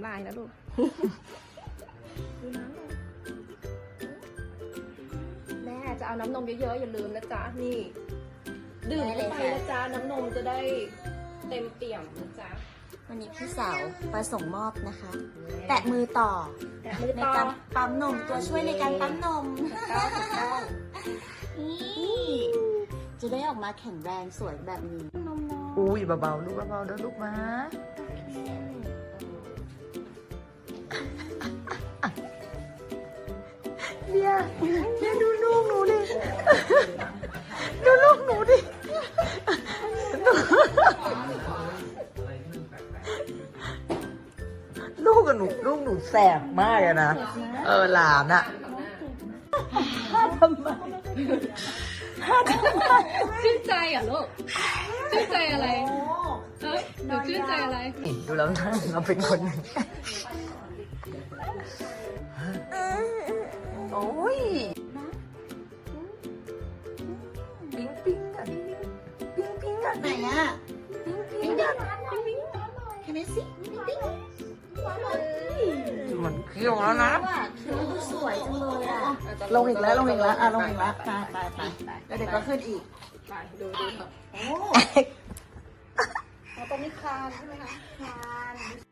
ำลายนะลูกดูน้ำหน่อยแม่จะเอาน้ำนมเยอะๆ อย่าลืมนะจ๊ะ นี่ ดื่มเข้าไปนะจ๊ะ น้ำนมจะได้เต็มเปี่ยมนะจ๊ะ วันนี้พี่สาวประสงค์มอบนะคะ แตะมือต่อแตะมือในต่อการปั๊มนมตัวช่วยในการปั๊มนมถูกต้องถูกต้องนี่จะได้ออกมาแข็งแรงสวยแบบนี้นมน้อยอุ้ยเบาๆลูกเบาๆเด้อลูกมา เนี่ยเนี่ยดูลูกหนูดิ ดูลูกหนูดิ ลูกกับหนูลูกหนูแสบมากอะนะ เออหลานอะชื่นใจเหรอะลูก ชื่นใจอะไรเฮ้ยหนูชื่นใจอะไร ดูแล้วนะเราเป็นคนอย่าง ปิ๊งปิ๊งกันปิ๊งปิ๊งกันไหนอะปิ๊งกันเห็นไหมสิปิ๊งมันเคี้ยวแล้วนะว่าคิ้วดูสวยจังเลยอะลงอีกแล้วลงอีกแล้วอะลงอีกแล้วไปไปไปแล้วเดี๋ยวก็ขึ้นอีกไปดูดูโอ้เราต้องมีคลานใช่ไหมคะทาน